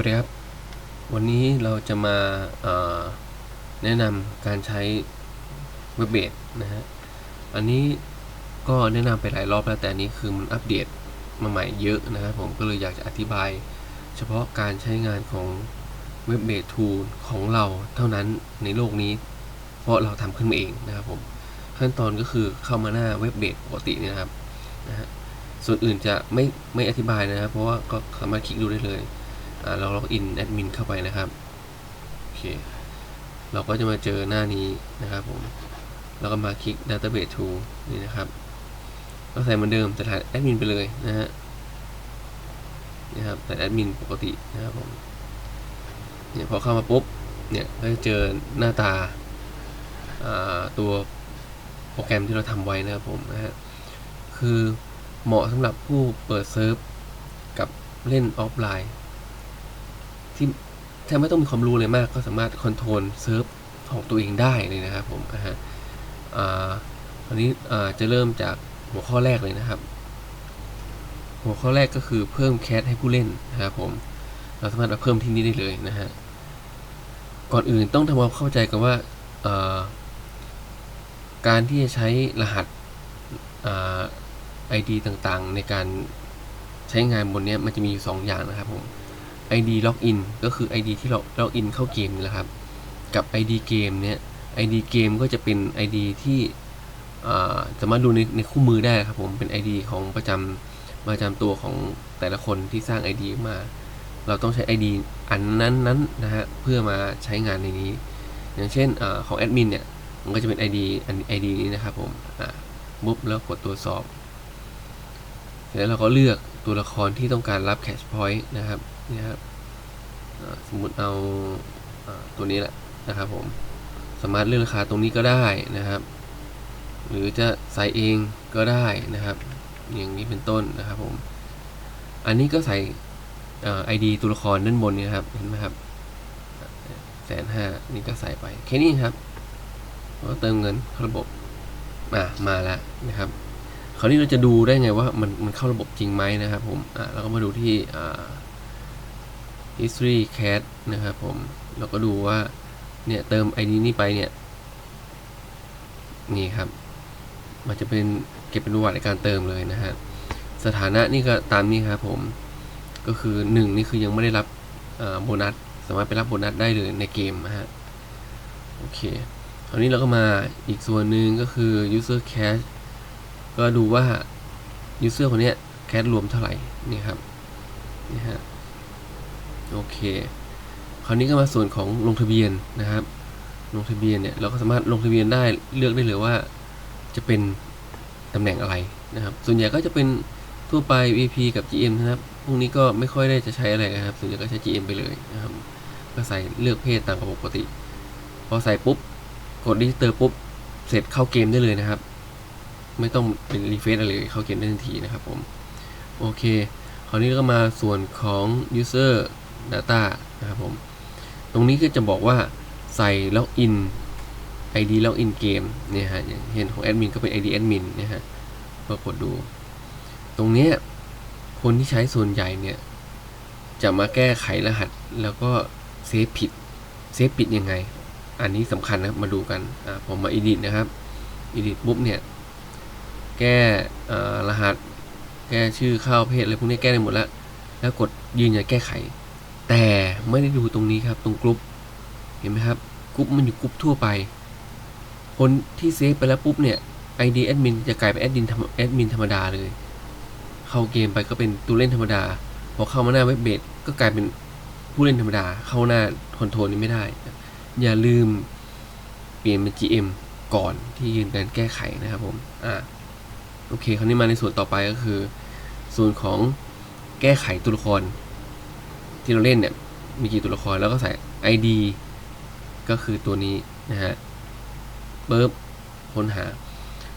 วัสดีครับ วันนี้เราจะมาเอ่อแนะนำการใช้เว็บเบสนะฮะ อันนี้ก็แนะนำไปหลายรอบแล้วแต่อันนี้คือมันอัปเดตมาใหม่เยอะนะครับผมก็เลยอยากจะอธิบาย เฉพาะการใช้งานของเว็บเบสทูลของเราเท่านั้นในโลกนี้ เพราะเราทำขึ้นมาเองนะครับผม ขั้นตอนก็คือเข้ามาหน้าเว็บเบสปกตินี่นะครับนะฮะส่วนอื่นจะไม่ไม่อธิบายนะครับ เพราะว่าก็สามารถคลิกดูได้เลย เราล็อกอินแอดมินเข้าไปนะครับโอเคเราก็จะมาเจอหน้านี้นะครับผมแล้วก็มาคลิก Database Tool นี่นะครับก็ใส่เหมือนเดิมแต่ถ่ายแอดมินไปเลยนะฮะนี่ครับแต่แอดมินปกตินะครับผมเนี่ยพอเข้ามาปุ๊บเนี่ยก็จะเจอหน้าตาอ่าตัวโปรแกรมที่เราทำไว้นะครับผมนะฮะคือเหมาะสำหรับผู้เปิดเซิร์ฟกับเล่นออฟไลน์ ที่แทบไม่ต้องมีความรู้เลยมาก ก็สามารถคอนโทรลเซิร์ฟของตัวเองได้เลยนะครับผมนะฮะอันนี้จะเริ่มจากหัวข้อแรกเลยนะครับ หัวข้อแรกก็คือเพิ่มแคสให้ผู้เล่นนะครับผมเราสามารถมาเพิ่มที่นี่ได้เลยนะฮะก่อนอื่นต้องทำความเข้าใจกันว่าการที่จะใช้รหัสไอ่า ID ต่างๆ ในการใช้งานบนนี้มันจะมีอยู่สองอย่างนะครับผม ID login ก็คือ ID ที่เรา login เข้าเกมนี่แหละครับ กับ ID เกมเนี้ย ID เกมก็จะเป็น ID ที่สามารถดูในในคู่มือได้ครับผมเป็น ID ของประจำประจำตัวของแต่ละคนที่สร้าง ID มา เราต้องใช้ ID อันนั้นนั้นนะฮะเพื่อมาใช้งานในนี้ อย่างเช่นอของแอดมินเนี่ยมันก็จะเป็น ID อัน ID นี้นะครับผมอ่าปุ๊บแล้วกดตรวจสอบเสร็จแล้วเราก็เลือกตัวละครที่ต้องการรับ Cash Point นะครับ นี่ครับสมมุติเอาอตัวนี้แหละนะครับผมสามารถเลือกราคาตรงนี้ก็ได้นะครับ หรือจะใส่เองก็ได้นะครับ อย่างนี้เป็นต้นนะครับผมอันนี้ก็ใส่ไอดีตัวละครด้านบนนี้นะครับเห็นไหมครับแสนห้านี่ก็ใส่ไปแค่นี้ครับก็เติมเงินเข้าระบบอะมาแล้วนะครับคราวนี้เราจะดูได้ไงว่ามันมันเข้าระบบจริงไหมนะครับผมอะเราก็มาดูที่อ่า history cat นะครับผมเราก็ดูว่าเนี่ยเติม ID นี้ไปเนี่ย นี่ครับ มันจะเป็นเก็บเป็นประวัติในการเติมเลยนะฮะสถานะนี่ก็ตามนี้ครับผมก็คือ 1 นี่คือยังไม่ได้รับโบนัสสามารถไปรับโบนัสได้เลยในเกมนะฮะโอเคคราวนี้เราก็มาอีกส่วนหนึ่งก็คือ user cash ก็ดูว่า user คนนี้ cash รวมเท่าไหร่นี่ครับนี่ฮะ โอเค คราวนี้ก็มาส่วนของลงทะเบียนนะครับ ลงทะเบียนเนี่ยเราก็สามารถลงทะเบียนได้เลือกได้เลยว่า จะเป็นตำแหน่งอะไรนะครับ ส่วนใหญ่ก็จะเป็นทั่วไป VP กับ GM นะครับ พวกนี้ก็ไม่ค่อยได้จะใช้อะไรนะครับ ส่วนใหญ่ก็ใช้ GM ไปเลยนะครับ ก็ใส่เลือกเพศตามปกติ พอใส่ปุ๊บ กดดิจิเตอร์ปุ๊บ เสร็จเข้าเกมได้เลยนะครับ ไม่ต้องเป็นรีเฟซอะไรเข้าเกมได้ทันทีนะครับผม โอเค คราวนี้ก็มาส่วนของ user data นะครับผม ตรงนี้ก็จะบอกว่าใส่ล็อกอิน ID ล็อกอินเกมเนี่ยฮะอย่างเห็นของแอดมินก็เป็น ID แอดมินเนี่ยฮะก็กดดู ตรงเนี้ยคนที่ใช้ส่วนใหญ่เนี่ย จะมาแก้ไขรหัสแล้วก็เซฟผิดเซฟผิดยังไง อันนี้สำคัญนะมาดูกันผมมา edit นะครับ edit ปุ๊บเนี่ย แก้รหัส แก้ชื่อเข้าเพศอะไรพวกนี้แก้ได้หมดแล้ว แล้วกดยืนยันแก้ไข ไม่ได้ดูตรงนี้ครับตรงกรุ๊ปเห็นไหมครับกรุ๊ปมันอยู่กรุ๊ปทั่วไป คนที่เซฟไปแล้วปุ๊บเนี่ย ID แอดมินจะกลายเป็นแอดมินธรรมแอดมินธรรมดาเลย เข้าเกมไปก็เป็นตัวเล่นธรรมดา พอเข้ามาหน้าเว็บเบสก็กลายเป็นผู้เล่นธรรมดา เข้าหน้าคอนโทรลนี้ไม่ได้ อย่าลืมเปลี่ยนเป็น GM ก่อนที่ยืนการแก้ไขนะครับผม อ่า โอเค คราวนี้มาในส่วนต่อไปก็คือ ส่วนของแก้ไขตัวละครที่เราเล่นเนี่ย มีกี่ตัวละครแล้วก็ใส่ ID ก็คือตัวนี้นะฮะเบิร์บค้นหา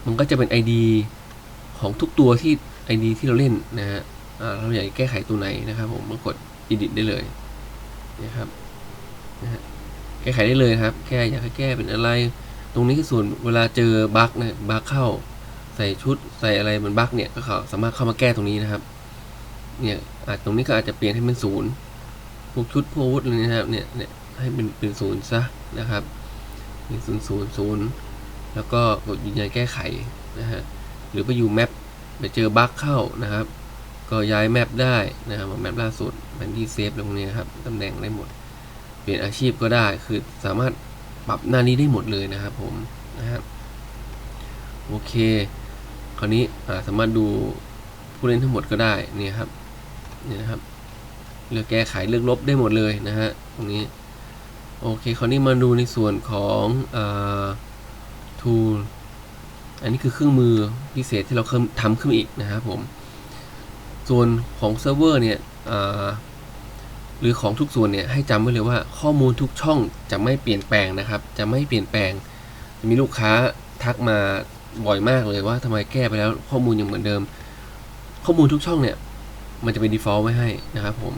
มันก็จะเป็น ID ของทุกตัวที่ ID ที่เราเล่นนะฮะเราอยากแก้ไขตัวไหนนะครับ ผมก็กด edit ได้เลยนะครับนะฮะแก้ไขได้เลยครับแค่อยากให้แก้เป็นอะไร ตรงนี้คือส่วนเวลาเจอบั๊กนะบั๊กเข้า ใส่ชุดใส่อะไรมันบั๊กเนี่ยก็เขาสามารถเข้ามาแก้ตรงนี้นะครับ เนี่ยอาจตรงนี้ก็อาจจะเปลี่ยนให้เป็นศูนย์ พวกชุดพวกวุธอะไรนะครับเนี่ยเนี่ยให้เป็นเป็นศูนย์ซะนะครับเป็นศูนย์ศูนย์ศูนย์แล้วก็กดยืนยันแก้ไขนะฮะหรือไปอยู่แมปไปเจอบั๊กเข้านะครับ ก็ย้ายแมปได้นะครับแมปล่าสุดแผนที่เซฟตรงนี้ครับตำแหน่งได้หมด เปลี่ยนอาชีพก็ได้คือสามารถปรับหน้านี้ได้หมดเลยนะครับผมนะครับโอเค คราวนี้สามารถดูผู้เล่นทั้งหมดก็ได้เนี่ยครับเนี่ยนะครับ เลือกแก้ไขเลือกลบได้หมดเลยนะฮะตรงนี้โอเคคราวนี้มาดูในส่วนของอ tool อันนี้คือเครื่องมือพิเศษที่เราทำขึ้นอีกนะครับผมส่วนของเซิร์ฟเวอร์เนี่ยหรือของทุกส่วนเนี่ยให้จำไว้เลยว่าข้อมูลทุกช่องจะไม่เปลี่ยนแปลงนะครับ จะไม่เปลี่ยนแปลงจะมีลูกค้าทักมาบ่อยมากเลยว่าทำไมแก้ไปแล้วข้อมูลยังเหมือนเดิม ข้อมูลทุกช่องเนี่ยมันจะเป็น default ไว้ให้นะครับผม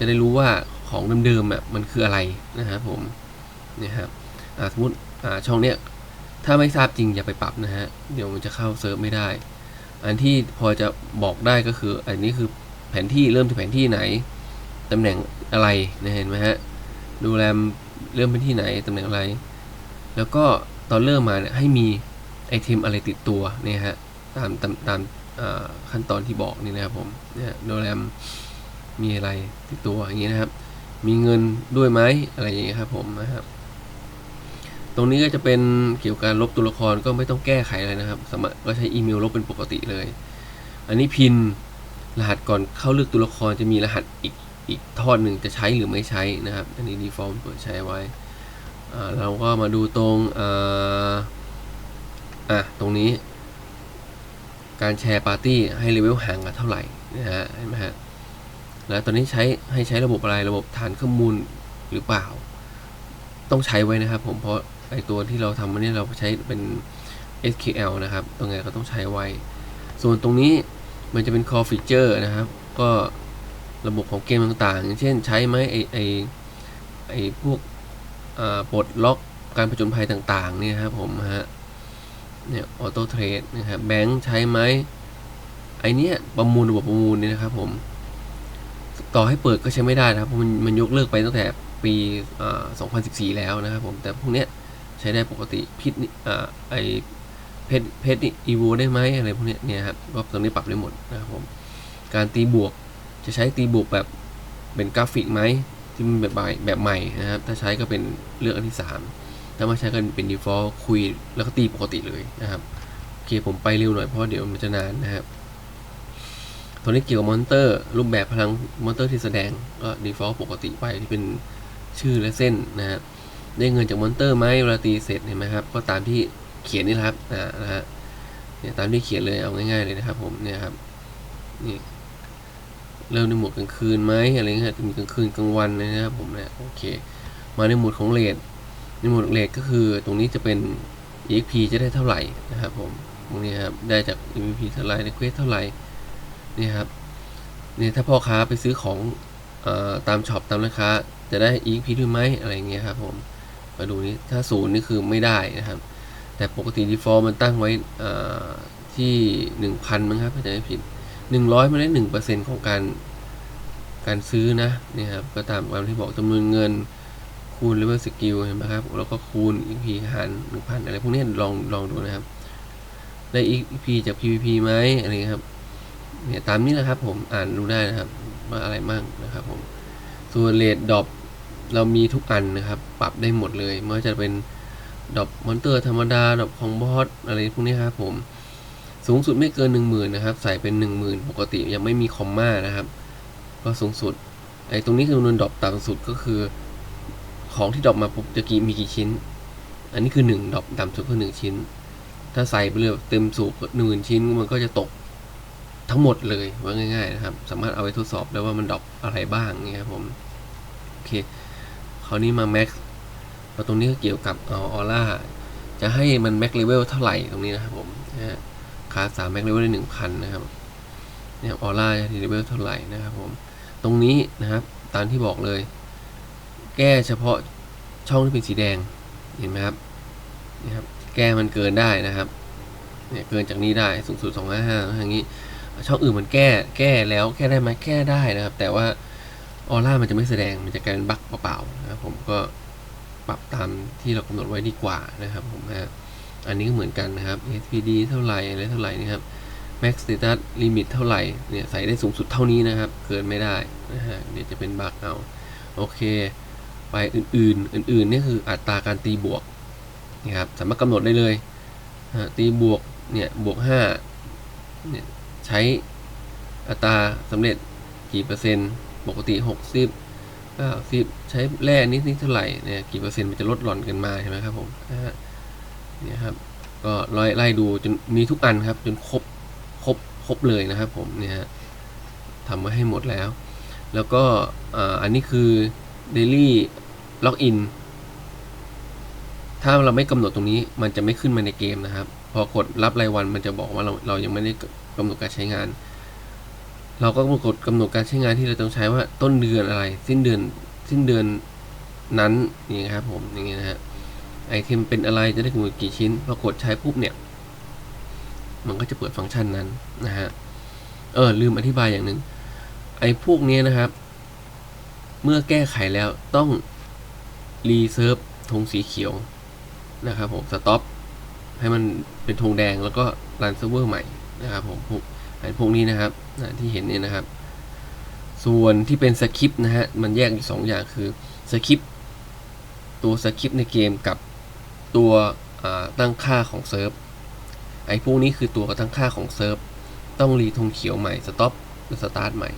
จะได้รู้ว่าของเดิมๆอะมันคืออะไรนะครับผมเนี่ยครับสมมติช่องเนี้ยถ้าไม่ทราบจริงอย่าไปปรับนะฮะเดี๋ยวมันจะเข้าเซิร์ฟไม่ได้ อันที่พอจะบอกได้ก็คือ อันนี้คือแผนที่เริ่มที่แผนที่ไหนตำแหน่งอะไรนะเห็นไหมฮะดูแลมเริ่มเป็นที่ไหนตำแหน่งอะไร แล้วก็ตอนเริ่มมาเนี่ยให้มีไอเทมอะไรติดตัวเนี่ยฮะตามตามตามขั้นตอนที่บอกนี่นะครับผมเนี่ยโดแรม มีอะไรติดตัวอย่างนี้นะครับ มีเงินด้วยไหมอะไรอย่างนี้ครับผมนะครับ ตรงนี้ก็จะเป็นเกี่ยวกับการลบตัวละครก็ไม่ต้องแก้ไขอะไรนะครับสามารถก็ใช้อีเมลลบเป็นปกติเลย อันนี้พินรหัสก่อนเข้าเลือกตัวละครจะมีรหัสอีกอีกทอดหนึ่งจะใช้หรือไม่ใช้นะครับ อันนี้ default เปิดใช้ไว้เราก็มาดูตรงอ่าอะตรงนี้ การแชร์ปาร์ตี้ให้เลเวลห่างกันเท่าไหร่นะฮะเห็นไหมฮะ แล้วตอนนี้ใช้ให้ใช้ระบบอะไรระบบฐานข้อมูลหรือเปล่า ต้องใช้ไว้นะครับ ผมเพราะไอตัวที่เราทำวันนี้เราใช้เป็น SQL นะครับ ตรงไงก็ต้องใช้ไว้ ส่วนตรงนี้มันจะเป็น core feature นะครับ ก็ระบบของเกมต่างๆ อย่างเช่นใช้ไหมไอไอไอพวกปลดล็อกการผจญภัยต่างๆเนี่ยครับผมฮะเนี่ยออโต้เทรดนะครับแบงค์ใช้ไหมไอเนี้ยประมูลระบบประมูลเนี่ยนะครับผม ต่อให้เปิดก็ใช้ไม่ได้นะครับเพราะมันมันยกเลิกไปตั้งแต่ปีอ่า2014 แล้วนะครับผมแต่พวกเนี้ยใช้ได้ปกติพิษอ่าไอเพชรเพชรอีโวได้ไหมอะไรพวกเนี้ยเนี่ยครับก็ตรงนี้ปรับได้หมดนะครับผมการตีบวกจะใช้ตีบวกแบบเป็นกราฟิกไหมที่มันแบบใหม่แบบใหม่นะครับถ้าใช้ก็เป็นเลือกอันที่ 3 ถ้าไม่ใช้ก็เป็น default คุยแล้วก็ตีปกติเลยนะครับโอเคผมไปเร็วหน่อยเพราะเดี๋ยวมันจะนานนะครับ ตัวนี้เกี่ยวกับมอนเตอร์ รูปแบบพลังมอนเตอร์ที่แสดงก็ default ปกติไปที่เป็นชื่อและเส้นนะครับได้เงินจากมอนเตอร์ไหมเวลาตีเสร็จเห็นไหมครับ ก็ตามที่เขียนนี่ครับอ่านะฮะเนี่ยตามที่เขียนเลยเอาง่ายๆเลยนะครับผมเนี่ยครับนี่เริ่มในหมวดกลางคืนไหมอะไรเงี้ยมีกลางคืนกลางวันนะครับผมเนี่ยโอเค มาในหมวดของเลทในหมวดเลทก็คือตรงนี้จะเป็น exp จะได้เท่าไหร่นะครับผมตรงนี้ครับได้จาก MVP เท่าไหร่ในเควสเท่าไหร่ นี่ครับนี่ถ้าพ่อค้าไปซื้อของอตามช็อปตามร้านค้า จะได้ EXP ด้วยไหมอะไรเงี้ยครับผมมาดูนี้ถ้าศูนย์นี่คือไม่ได้นะครับ แต่ปกติ default มันตั้งไว้เอ่อที่ 1,000มั้งครับถ้าจะไม่ผิด 100 มันได้ 1%ของการการซื้อนะนี่ครับก็ตามความที่บอกจำนวนเงินคูณ level skill เห็นไหมครับแล้วก็คูณ EP หาร 1,000 อะไรพวกนี้ลองลองดูนะครับ ได้ EP จาก PVP ไหมอะไรเงี้ยครับ เนี่ยตามนี้นะครับผมอ่านดูได้นะครับว่าอะไรบ้างนะครับผมส่วนเลดดอปเรามีทุกอันนะครับ ปรับได้หมดเลยไม่ว่าจะเป็นดอปมอนเตอร์ธรรมดาดอปของบอสอะไรพวกนี้ครับผมสูงสุดไม่เกิน 1 0,000นะครับ ใส่เป็น 10,000 ปกติยังไม่มีคอมมานะครับ ก็สูงสุดไอ้ตรงนี้คือจำนวนดอปต่ำสุดก็คือ ของที่ดอปมาปุ๊บจะกี่มีกี่ชิ้น อันนี้คือ 1 ดอปต่ำสุดคือ1ชิ้น ถ้าใส่ไปเลยเต็มสูบหนึ่งชิ้นมันก็จะตก ทั้งหมดเลยว่าง่ายๆนะครับ สามารถเอาไปทดสอบได้ว่ามันดรอปอะไรบ้างนี่ครับผมโอเคคราวนี้มา max พอตรงนี้ก็เกี่ยวกับออร่าจะให้มัน max level เท่าไหร่ตรงนี้นะครับผมคาสาม max level ได้หนึ่งพันนะครับเนี่ยออร่าจะ level เท่าไหร่นะครับผมตรงนี้นะครับตามที่บอกเลย แก้เฉพาะช่องที่เป็นสีแดงเห็นไหมครับนี่ครับแก้มันเกินได้นะครับเนี่ยเกินจากนี้ได้สูงสุด255อย่างนี้ ช่องอื่นมันแก้แก้แล้วแก้ได้ไหมแก้ได้นะครับ แต่ว่าออร่ามันจะไม่แสดงมันจะกลายเป็นบั๊กเปล่าๆนะครับผมก็ปรับตามที่เรากำหนดไว้ดีกว่านะครับผมฮะอันนี้ก็เหมือนกันนะครับ SPD เท่าไหร่อะไรเท่าไหร่นะครับ max status limit เท่าไหร่เนี่ยใส่ได้สูงสุดเท่านี้นะครับ เกินไม่ได้นะฮะเดี๋ยวจะเป็นบั๊กเอาโอเค ไปอื่นๆ อื่นๆนี่คืออัตราการตีบวกนะครับสามารถกำหนดได้เลยตีบวกเนี่ยบวก5เนี่ย ใช้อัตราสำเร็จกี่เปอร์เซ็นต์ ปกติ 60 90 ใช้แร่นิดนิดเท่าไหร่เนี่ยกี่เปอร์เซ็นต์มันจะลดหล่อนกันมาใช่ไหมครับผมเนี่ยครับก็ไล่ไล่ดูจนมีทุกอันครับ จนครบครบครบเลยนะครับผมเนี่ยทำไว้ให้หมดแล้ว แล้วก็อ,อันนี้คือ daily login ถ้าเราไม่กำหนดตรงนี้มันจะไม่ขึ้นมาในเกมนะครับ พอกดรับรายวันมันจะบอกว่าเราเรายังไม่ได้ กำหนดการใช้งาน เราก็กดกำหนดการใช้งานที่เราต้องใช้ว่าต้นเดือนอะไร สิ้นเดือนสิ้นเดือนนั้นอย่ครับผมอย่างเงี้ยนะฮะไอเทมเป็นอะไรจะได้กำหนดกี่ชิ้นพอกดใช้ปุ๊บเนี่ย มันก็จะเปิดฟังก์ชันนั้นนะฮะเออลืมอธิบายอย่างหนึ่งไอพวกเนี้ยนะครับ เมื่อแก้ไขแล้วต้องรีเซิร์ฟธงสีเขียวนะครับผมสต็อปให้มันเป็นธงแดงแล้วก็รันเซิร์ฟเวอร์ใหม่ นะครับผมพวกไอ้พวกนี้นะครับนะที่เห็นเนี่ยนะครับ ส่วนที่เป็นสคริปต์นะฮะมันแยกอยู่สองอย่างคือสคริปต์ตัวสคริปต์ในเกมกับตัวตั้งค่าของเซิร์ฟไอ้พวกนี้คือตัวตั้งค่าของเซิร์ฟต้องรีธงเขียวใหม่สต็อปหรือสตาร์ทใหม่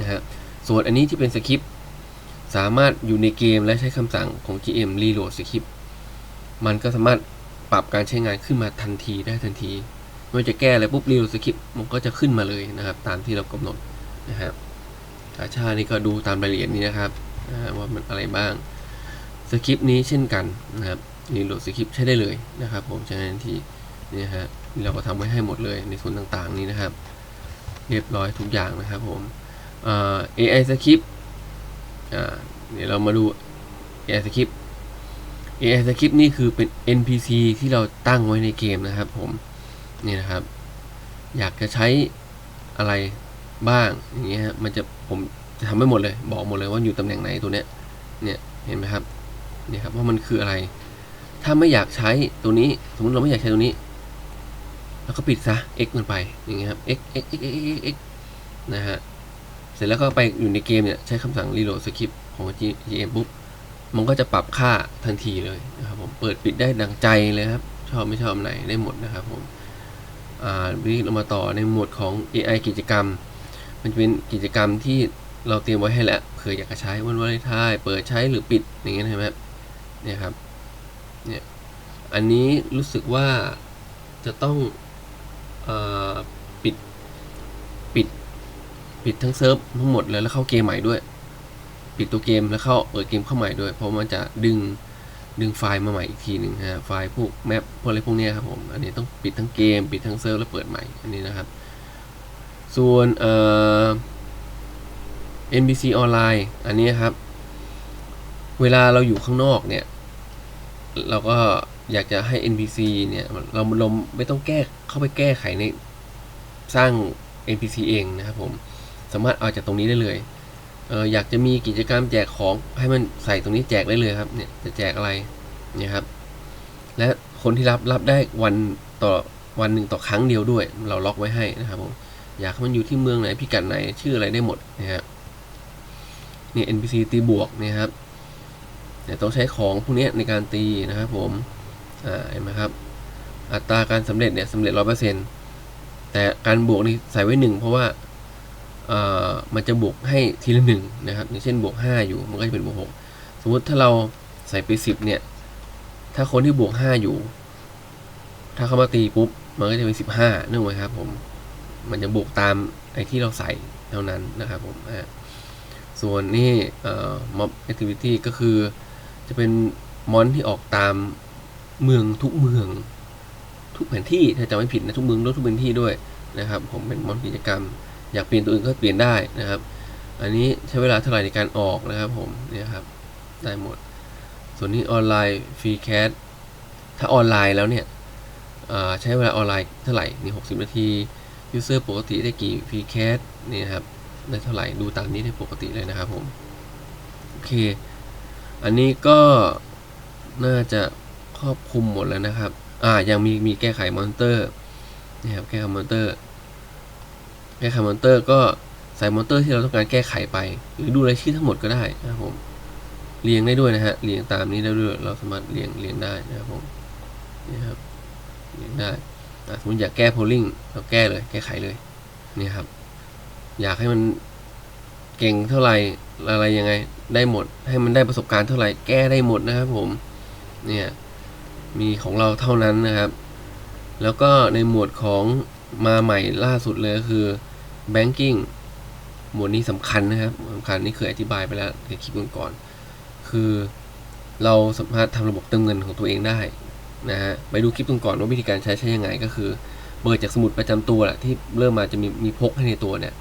นะฮะส่วนอันนี้ที่เป็นสคริปต์สามารถอยู่ในเกมและใช้คำสั่งของ GM Reload Script มันก็สามารถปรับการใช้งานขึ้นมาทันทีได้ทันที ม่ว่าจะแก้อะไรปุ๊บ Reload Script มันก็จะขึ้นมาเลยนะครับ ตามที่เรากำหนดนะครับชาชานี่ก็ดูตามรายละเอียดนี้นะครับว่ามันอะไรบ้างสคริปต์นี้เช่นกันนะครับ Reload Script ใช้ได้เลยนะครับผมใช้ทันทีนี่ฮะเราก็ทำไว้ให้หมดเลยในส่วนต่างๆนี้นะครับ เรียบร้อยทุกอย่างนะครับผมเอ่า AI Script อ่าเดี๋ยวเรามาดู AI Script AI Script นี่คือเป็น NPC ที่เราตั้งไว้ในเกมนะครับผม นี่นะครับ อยากจะใช้อะไรบ้างอย่างเงี้ยมันจะผมจะทำให้หมดเลย บอกหมดเลยว่าอยู่ตำแหน่งไหนตัวเนี้ยเนี่ยเห็นไหมครับเนี่ยครับว่ามันคืออะไร ถ้าไม่อยากใช้ตัวนี้สมมติเราไม่อยากใช้ตัวนี้แล้วก็ปิดซะ x มันไปอย่างเงี้ยครับ x x x x x x นะฮะเสร็จแล้วก็ไปอยู่ในเกมเนี่ยใช้คำสั่ง reload script ของ GM ปุ๊บมันก็จะปรับค่าทันทีเลยนะครับผมเปิดปิดได้ดังใจเลยครับ ชอบไม่ชอบไหนได้หมดนะครับผม วิเรามาต่อในหมวดของ AI กิจกรรม มันจะเป็นกิจกรรมที่เราเตรียมไว้ให้แล้วเผื่ออยากจะใช้วันวาเลนไทน์เปิดใช้หรือปิดอย่างเงี้ยใช่ไหมเนี่ยครับเนี่ยอันนี้รู้สึกว่าจะต้องอปิดปิดปิดทั้งเซิร์ฟทั้งหมดเลยแล้วเข้าเกมใหม่ด้วย ปิดตัวเกมแล้วเข้าเปิดเกมเข้าใหม่ด้วย เพราะมันจะดึง ดึงไฟล์มาใหม่อีกทีหนึ่งฮะ ไฟล์พวกแมปพวกอะไรพวกนี้ครับผม อันนี้ต้องปิดทั้งเกม ปิดทั้งเซิร์ฟแล้วเปิดใหม่ อันนี้นะครับ ส่วนเอ่อ NBC ออนไลน์ อันนี้ครับ เวลาเราอยู่ข้างนอกเนี่ย เราก็อยากจะให้ NPC เนี่ย เราเราไม่ต้องแก้เข้าไปแก้ไขในสร้าง NPC เองนะครับผม สามารถเอาจากตรงนี้ได้เลย อออยากจะมีกิจกรรมแจกของให้มันใส่ตรงนี้แจกได้เลยครับ เนี่ยจะแจกอะไรเนี่ยครับ และคนที่รับรับได้วันต่อวันหนึ่งต่อครั้งเดียวด้วย เราล็อกไว้ให้นะครับผมอยากให้มันอยู่ที่เมืองไหนพิกัดไหนชื่ออะไรได้หมดนะครับนี่ NPC ตีบวกเนี่ยครับเนี่ยต้องใช้ของพวกนี้ในการตีนะครับผมอ่าเห็นไหมครับ อัตราการสำเร็จเนี่ยสำเร็จร้อยเปอร์เซ็นต์แต่การบวกนี่ใส่ไว้หนึ่งเพราะว่า มันจะบวกให้ทีละหนึ่งนะครับอย่างเช่นบวกห้าอยู่มันก็จะเป็นบวกหกสมมติถ้าเราใส่ไปสิบเนี่ย ถ้าคนที่บวกห้าอยู่ ถ้าเขามาตีปุ๊บ มันก็จะเป็นสิบห้านึกไหมครับผม มันจะบวกตามไอ้ที่เราใส่เท่านั้นนะครับผมส่วนนี่เอ่อ mob activity ก็คือจะเป็นมอนที่ออกตามเมืองทุกเมือง ทุกแผนที่ถ้าจำไม่ผิดนะทุกเมืองด้วยทุกแผนที่ด้วยนะครับ ผมเป็นมอนกิจกรรม อยากเปลี่ยนตัวอื่นก็เปลี่ยนได้นะครับ อันนี้ใช้เวลาเท่าไหร่ในการออกนะครับผมเนี่ยครับได้หมด ส่วนนี้ออนไลน์ฟรีแคสถ้าออนไลน์แล้วเนี่ยใช้เวลาออนไลน์เท่าไหร่นี่60นาทียูเซอร์ปกติได้กี่ฟรีแคสนี่นะครับได้เท่าไหร่ดูตามนี้ได้ปกติเลยนะครับผมโอเค อันนี้ก็น่าจะครอบคลุมหมดแล้วนะครับ อ่ายังมีมีแก้ไขมอนเตอร์นะครับแก้ไขมอนเตอร์ แก้ไขมอนเตอร์ก็ใส่มอนเตอร์ที่เราต้องการแก้ไขไป หรือดูรายชื่อทั้งหมดก็ได้นะครับผมเรียงได้ด้วยนะฮะเรียงตามนี้ได้ด้วยเราสามารถเรียงเรียงได้นะครับผมนี่ครับเรียงได้สมมติอยากแก้โพลิงเราแก้เลยแก้ไขเลยนี่ครับ อยากให้มันเก่งเท่าไหร่อะไรยังไงได้หมด ให้มันได้ประสบการณ์เท่าไหร่แก้ได้หมดนะครับผมเนี่ยมีของเราเท่านั้นนะครับ แล้วก็ในหมวดของมาใหม่ล่าสุดเลยก็คือ banking หมวดนี้สำคัญนะครับสำคัญนี่เคยอธิบายไปแล้วในคลิปก่อนๆคือเราสามารถทำระบบเติมเงินของตัวเองได้นะฮะไปดูคลิปก่อนว่าวิธีการใช้ใช้ยังไงก็คือ เบิกจากสมุดประจำตัวแหละที่เริ่มมาจะมีมีพกให้ในตัวเนี่ย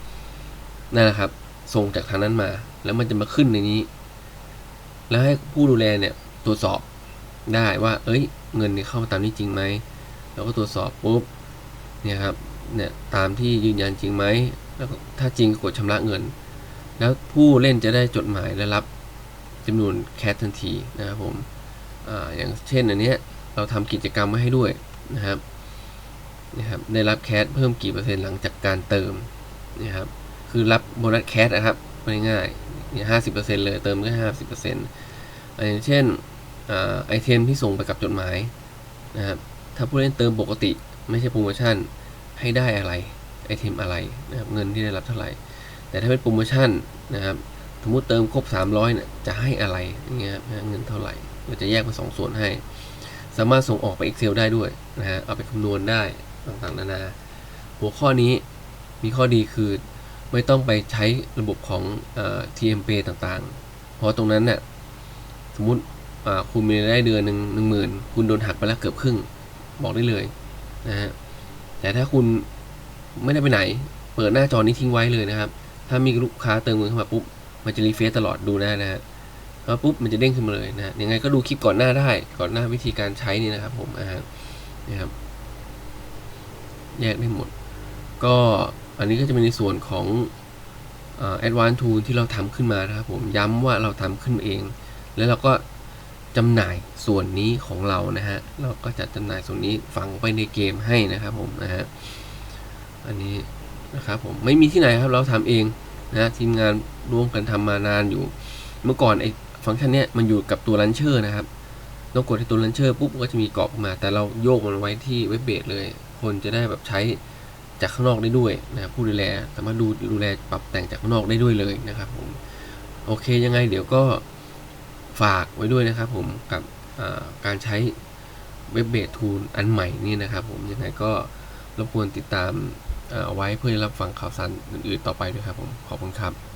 นั่นแหละครับส่งจากทางนั้นมา แล้วมันจะมาขึ้นในนี้ แล้วให้ผู้ดูแลเนี่ยตรวจสอบได้ว่า เอ้ย เงินเนี่ยเข้ามาตามนี้จริงไหมเราก็ตรวจสอบปุ๊บเนี่ยครับ เนี่ยตามที่ยืนยันจริงไหมแล้วถ้าจริงก็กดชำระเงิน แล้วผู้เล่นจะได้จดหมายและรับจำนวนแคชทันทีนะครับผมออย่างเช่นอันเนี้ยเราทำกิจกรรมไว้ให้ด้วยนะครับนะครับได้รับแคสเพิ่มกี่เปอร์เซ็นต์หลังจากการเติมนะครับคือรับโบนัสแคสนะครับง่ายๆเนี่ยห้าสิบเปอร์เซ็นต์เลยเติมก็ห้าสิบเปอร์เซ็นต์อย่างเช่นอไอเทมที่ส่งไปกับจดหมายนะครับถ้าผู้เล่นเติมปกติไม่ใช่โปรโมชั่น ให้ได้อะไรไอเทมอะไรนะครับเงินที่ได้รับเท่าไหร่ แต่ถ้าเป็นโปรโมชั่นนะครับสมมติเติมครบ 300เนี่ยจะให้อะไรอย่างเงี้ยเงินเท่าไหร่เราจะแยกเป็นสองส่วนให้ สามารถส่งออกไป Excel ได้ด้วยนะฮะเอาไปคำนวณได้ต่างๆนานา หัวข้อนี้มีข้อดีคือไม่ต้องไปใช้ระบบของอ TMP ต่างๆ เพราะตรงนั้นเนี่ยสมมติคุณมีรายได้เดือนหนึ่งหนึ่งหมื่นคุณโดนหักไปแล้วเกือบครึ่งบอกได้เลยนะฮะ แต่ถ้าคุณไม่ได้ไปไหน เปิดหน้าจอนี้ทิ้งไว้เลยนะครับ ถ้ามีลูกค้าเติมเงินเข้ามาปุ๊บ มันจะรีเฟซตลอดดูได้นะฮะแล้วปุ๊บมันจะเด้งขึ้นมาเลยนะยังไงก็ดูคลิปก่อนหน้าได้ ก่อนหน้าวิธีการใช้นี่นะครับผมอ่านะครับ แยกได้หมด ก็อันนี้ก็จะเป็นในส่วนของแอ่า advanced tool ที่เราทำขึ้นมานะครับผมย้ำว่าเราทำขึ้นเอง แล้วเราก็ จำหน่ายส่วนนี้ของเรานะฮะ เราก็จะจำหน่ายส่วนนี้ฝังไปในเกมให้นะครับผมนะฮะ อันนี้นะครับผมไม่มีที่ไหนครับเราทำเองนะทีมงานร่วมกันทำมานานอยู่ เมื่อก่อนไอ้ฟังก์ชันเนี้ยมันอยู่กับตัวลันเชอร์นะครับต้องกดที่ตัวลันเชอร์ปุ๊บก็จะมีกรอบมา แต่เราโยกมันไว้ที่เว็บเบสเลย คนจะได้แบบใช้จากข้างนอกได้ด้วยนะผู้ดูแลสามารถดูดูแลปรับแต่งจากข้างนอกได้ด้วยเลยนะครับผมโอเคยังไงเดี๋ยวก็ ฝากไว้ด้วยนะครับผมกับการใช้เว็บเบสทูลอันใหม่นี่นะครับผมยังไงก็รบกวนติดตามเอาไว้เพื่อรับฟังข่าวสารอื่นๆต่อไปด้วยครับผมขอบคุณครับ